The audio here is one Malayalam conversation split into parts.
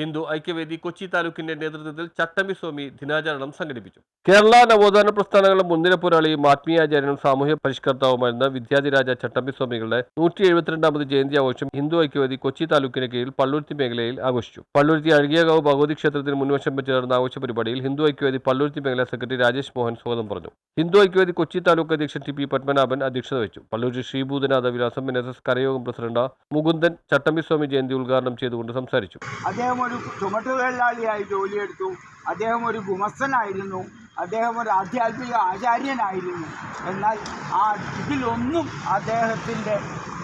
ഹിന്ദു ഐക്യവേദി കൊച്ചി താലൂക്കിന്റെ നേതൃത്വത്തിൽ ചട്ടമ്പി സ്വാമി ദിനാചരണം സംഘടിപ്പിച്ചു. കേരള നവോത്ഥാന പ്രസ്ഥാനങ്ങളുടെ മുൻനിര പോരാളിയും ആത്മീയാചാര്യനും സാമൂഹ്യ പരിഷ്കർത്താവുമായിരുന്ന വിദ്യാധിരാജ ചട്ടമ്പി സ്വാമികളുടെ നൂറ്റി എഴുപത്തിരണ്ടാമത് ജയന്തി ആഘോഷം ഹിന്ദു ഐക്യവേദി കൊച്ചി താലൂക്കിന് കീഴിൽ പള്ളുരുത്തി മേഖലയിൽ ആഘോഷിച്ചു. പള്ളുരുത്തി അഴകിയകാവ് ഭഗവതി ക്ഷേത്രത്തിന് മുൻവശം വെച്ച് നടന്ന ആഘോഷ പരിപാടിയിൽ ഹിന്ദു ഐക്യവേദി പള്ളുരുത്തി മേഖലാ സെക്രട്ടറി രാജേഷ് മോഹൻ സ്വാഗതം പറഞ്ഞു. ഹിന്ദു ഐക്യവേദി കൊച്ചി താലൂക്ക് അധ്യക്ഷൻ ടി പി പത്മനാഭൻ അധ്യക്ഷത വഹിച്ചു. Palluri Sreebhoothanatha Vilasam N S S കരയോഗം president Mukundan ചട്ടമ്പി സ്വാമി ജയന്തി ഉദ്ഘാടനം ചെയ്തുകൊണ്ട് സംസാരിച്ചു. അദ്ദേഹം ഒരു ചുമട്ടുതൊഴിലാളിയായി ജോലിയെടുത്തു. അദ്ദേഹം ഒരു ഗുമസ്തനായിരുന്നു. അദ്ദേഹം ഒരു ആധ്യാത്മിക ആചാര്യനായിരുന്നു. എന്നാൽ ആ ഇതിലൊന്നും അദ്ദേഹത്തിന്റെ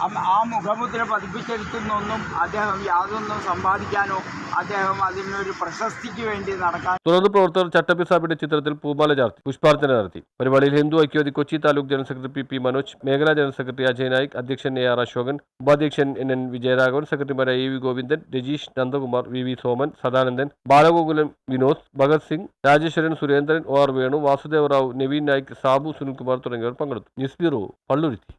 ആ- മുഖമുദ്ര പതിപ്പിച്ചെടുത്തുന്നൊന്നും അദ്ദേഹം യാതൊന്നും സമ്പാദിക്കാനോ അദ്ദേഹം അതിനൊരു പ്രശസ്തിക്ക് വേണ്ടി നടക്കാൻ തുടർന്ന് പ്രവർത്തകർ ചട്ടപ്പി സാബിന്റെ ചിത്രത്തിൽ പൂമാല ചാർത്തി പുഷ്പാർച്ചന നടത്തി. പരിപാടിയിൽ Hindu Aikyavedi Kochi taluk general secretary P Manoj മേഖലാ ജനറൽ സെക്രട്ടറി അജയ് നായിക് അധ്യക്ഷൻ എ ആർ അശോകൻ ഉപാധ്യക്ഷൻ എൻ എൻ വിജയരാഘവൻ സെക്രട്ടറിമാരായ A V Govindan Rajeesh Nandakumar V V Soman Sadanandan Balagokulam Vinod Bhagat Singh Rajeswaran Surendran O R Venu Vasudeva Rao Naveen Naik Sabu Sunilkumar തുടങ്ങിയവർ പങ്കെടുത്തു. News bureau Palluruthy.